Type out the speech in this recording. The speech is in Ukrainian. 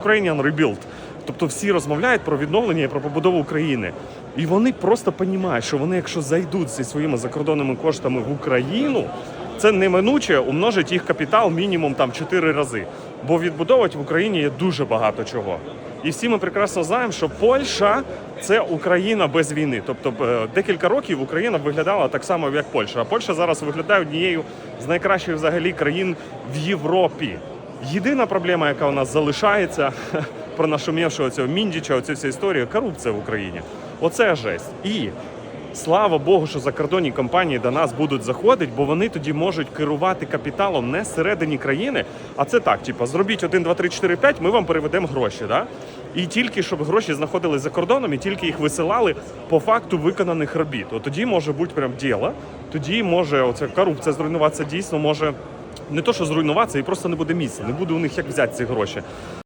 Ukrainian Rebuild. Тобто всі розмовляють про відновлення і про побудову України. І вони просто розуміють, що вони, якщо зайдуть зі своїми закордонними коштами в Україну, це неминуче умножить їх капітал мінімум там 4 рази. Бо відбудовувати в Україні є дуже багато чого. І всі ми прекрасно знаємо, що Польща це Україна без війни. Тобто е, декілька років Україна виглядала так само, як Польща. А Польща зараз виглядає однією з найкращих взагалі країн в Європі. Єдина проблема, яка у нас залишається про нашумівшого цього міндіча, оцю всю історію, корупція в Україні. Оце жесть. І слава Богу, що закордонні компанії до нас будуть заходити, бо вони тоді можуть керувати капіталом не всередині країни, а це так: типу, зробіть 1, 2, 3, 4, 5, ми вам переведемо гроші. Да? І тільки щоб гроші знаходились за кордоном, і тільки їх висилали по факту виконаних робіт. От тоді може бути прям діло, тоді може оця корупція зруйнуватися дійсно може не то, що зруйнуватися, і просто не буде місця, не буде у них як взяти ці гроші.